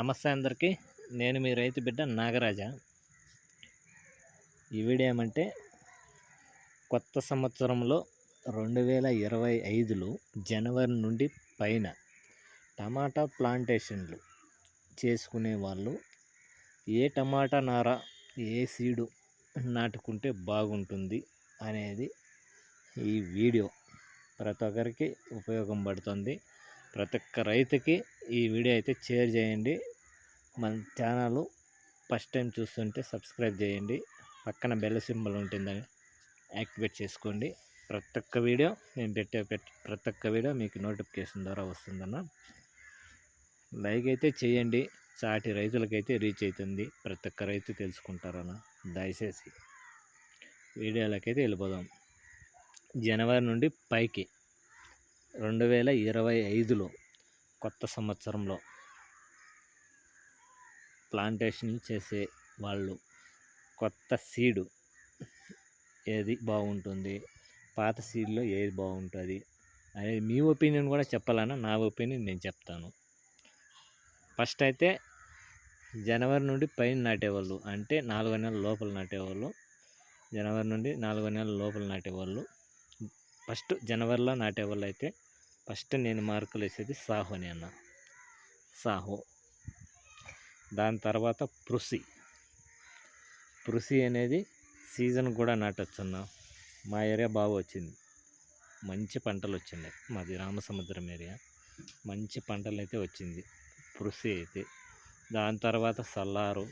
నమస్తే అందరికీ. నేను మీ రైతు బిడ్డ నాగరాజ. ఈ వీడియో ఏమంటే కొత్త సంవత్సరంలో రెండు వేల ఇరవై ఐదులో జనవరి నుండి పైన టమాటా ప్లాంటేషన్లు చేసుకునే వాళ్ళు ఏ టమాటా నార ఏ సీడు నాటుకుంటే బాగుంటుంది అనేది ఈ వీడియో ప్రతి ఒక్కరికి ఉపయోగం పడుతుంది. ప్రతి ఒక్క రైతుకి ఈ వీడియో అయితే షేర్ చేయండి. మన ఛానల్ ఫస్ట్ టైం చూస్తుంటే సబ్స్క్రైబ్ చేయండి. పక్కన బెల్ సింబల్ ఉంటుందని యాక్టివేట్ చేసుకోండి. ప్రతి ఒక్క వీడియో నేను పెట్టే ప్రతి ఒక్క వీడియో మీకు నోటిఫికేషన్ ద్వారా వస్తుందన్న. లైక్ అయితే చేయండి. సాటి రైతులకైతే రీచ్ అవుతుంది. ప్రతి ఒక్క రైతు తెలుసుకుంటారన్న. దయచేసి వీడియోలకైతే వెళ్ళిపోదాం. జనవరి నుండి పైకి రెండు వేల ఇరవై ఐదులో కొత్త సంవత్సరంలో ప్లాంటేషన్ చేసే వాళ్ళు కొత్త సీడు ఏది బాగుంటుంది పాత సీడ్లో ఏది బాగుంటుంది అనేది మీ ఒపీనియన్ కూడా చెప్పాలన్నా నా ఒపీనియన్ నేను చెప్తాను. ఫస్ట్ అయితే జనవరి నుండి పైన నాటేవాళ్ళు అంటే నాలుగో నెలల లోపల నాటేవాళ్ళు జనవరి నుండి నాలుగో నెలల లోపల నాటేవాళ్ళు ఫస్ట్ జనవరిలో నాటేవాళ్ళు అయితే ఫస్ట్ నేను మార్కులు వేసేది సాహో అని అన్న సాహో. దాని తర్వాత పృసి. పృసి అనేది సీజన్ కూడా నాటొచ్చు అన్న మా ఏరియా బాగా వచ్చింది. మంచి పంటలు వచ్చిండే. మాది రామసముద్రం ఏరియా. మంచి పంటలు అయితే వచ్చింది. పృసి అయితే. దాని తర్వాత సల్లారు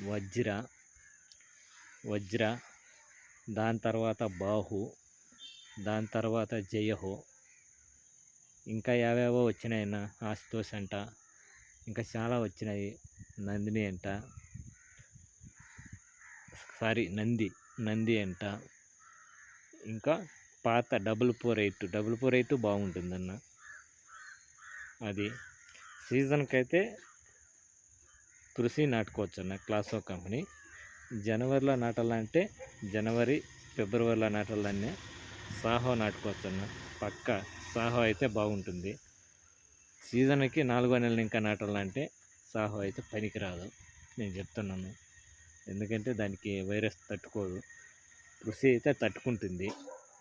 వజ్ర వజ్ర. దాని తర్వాత బాహు. దాని తర్వాత జయహో. ఇంకా యావేవో వచ్చినాయన్న. ఆశుతోష్ అంట. ఇంకా చాలా వచ్చినాయి. నందిని అంట. సారీ నంది. నంది అంట. ఇంకా పాత double four eight. Double four eight బాగుంటుందన్న. అది. సీజన్కి అయితే తులసి నాటుకోవచ్చు అన్న క్లాసో కంపెనీ. జనవరిలో నాటాలంటే జనవరి ఫిబ్రవరిలో నాటాలన్నీ సాహో నాటుకోవచ్చు అన్న పక్క సాహో అయితే బాగుంటుంది. సీజన్కి నాలుగో నెలలు ఇంకా నాటాలంటే సాహో అయితే పనికిరాదు. నేను చెప్తున్నాను. ఎందుకంటే దానికి వైరస్ తట్టుకోదు. కృషి అయితే తట్టుకుంటుంది.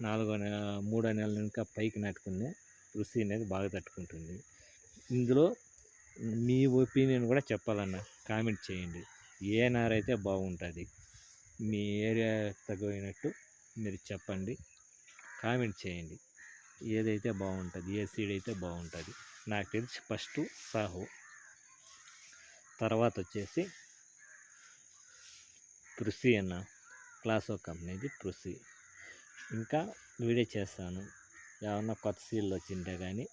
నాలుగో నెల మూడో నెలలు ఇంకా పైకి నాటుకుంది. కృషి అనేది బాగా తట్టుకుంటుంది. ఇందులో మీ ఒపీనియన్ కూడా చెప్పాలన్న కామెంట్ చేయండి. ఏ నారైతే బాగుంటుంది. మీ ఏరియా తగినట్టు మీరు చెప్పండి. కామెంట్ చేయండి. ఏదైతే బాగుంటుంది ఏ సీడ్ అయితే బాగుంటుంది నాకు తెలిసి ఫస్ట్ సాహు. తర్వాత వచ్చేసి పృసి అన్న క్లాసో కంపెనీది పృసి ఇంకా వీడియో చేస్తాను. ఏమన్నా కొత్త సీడ్లు వచ్చింటే కానీ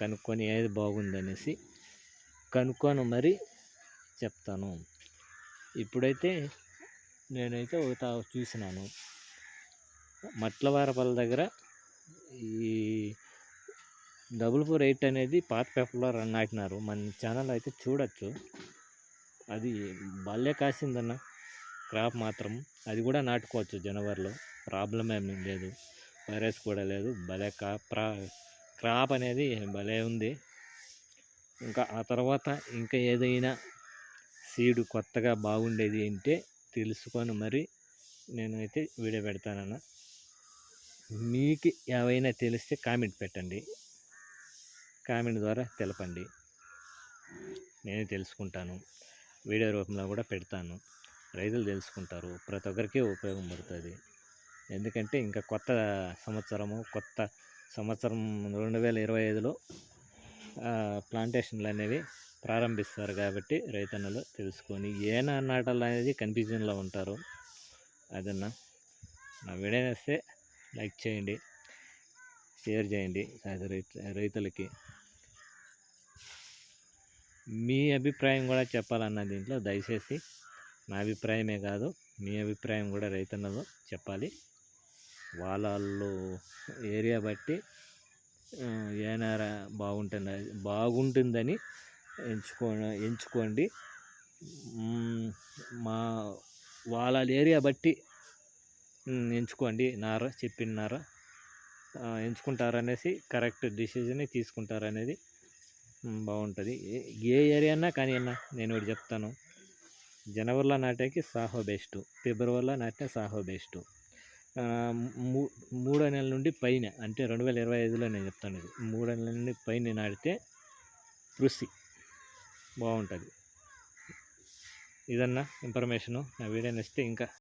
కనుక్కొని ఏది బాగుందనేసి కనుక్కొని మరి చెప్తాను. ఇప్పుడైతే నేనైతే ఒక చూసినాను. మట్లవారపల్లి దగ్గర ఈ డబుల్ ఫోర్ ఎయిట్ అనేది పాత పేపర్లో రన్ నాటినారు మన ఛానల్ అయితే చూడొచ్చు. అది భలే కాసిందన్న. క్రాప్ మాత్రం అది కూడా నాటుకోవచ్చు జనవరిలో. ప్రాబ్లం ఏమీ లేదు. వైరస్ కూడా లేదు. భలే కా ప్రా క్రాప్ అనేది భలే ఉంది. ఇంకా ఆ తర్వాత ఇంకా ఏదైనా సీడు కొత్తగా బాగుండేది అంటే తెలుసుకొని మరి నేనైతే వీడియో పెడతానన్నా. మీకు ఏవైనా తెలిస్తే కామెంట్ పెట్టండి. కామెంట్ ద్వారా తెలపండి. నేను తెలుసుకుంటాను. వీడియో రూపంలో కూడా పెడతాను. రైతులు తెలుసుకుంటారు. ప్రతి ఒక్కరికి ఉపయోగం పడుతుంది. ఎందుకంటే ఇంకా కొత్త సంవత్సరము కొత్త సంవత్సరం రెండు వేల ఇరవై ఐదులో ప్లాంటేషన్లు అనేవి ప్రారంభిస్తారు కాబట్టి రైతన్నలు తెలుసుకొని ఏనా నాటాలు అనేది కన్ఫ్యూజన్లో ఉంటారు. అదన్నా నా వీడియో వస్తే లైక్ చేయండి షేర్ చేయండి రైతులకి. మీ అభిప్రాయం కూడా చెప్పాలన్న దీంట్లో దయచేసి నా అభిప్రాయమే కాదు మీ అభిప్రాయం కూడా రైతన్నలో చెప్పాలి. వాళ్ళు ఏరియా బట్టి ఏనారా బాగుంటుంది బాగుంటుందని ఎంచుకో ఎంచుకోండి. మా వాళ్ళ ఏరియా బట్టి ఎంచుకోండి. నార చెప్పిన నార. ఎంచుకుంటారనేసి కరెక్ట్ డిసిజనే తీసుకుంటారనేది బాగుంటుంది. ఏ- ఏ ఏరియా అన్నా కానీ అన్న నేను ఒకటి చెప్తాను. జనవరిలో నాటాకి సాహో బెస్ట్. ఫిబ్రవరిలో నాటిన సాహో బెస్ట్. మూ మూడో నెల నుండి పైన అంటే రెండు వేల ఇరవై ఐదులో నేను చెప్తాను ఇది. మూడో నెల నుండి పైన నాటితే కృషి బాగుంటుంది. ఇదన్నా ఇన్ఫర్మేషను. నా వీడియో నచ్చితే ఇంకా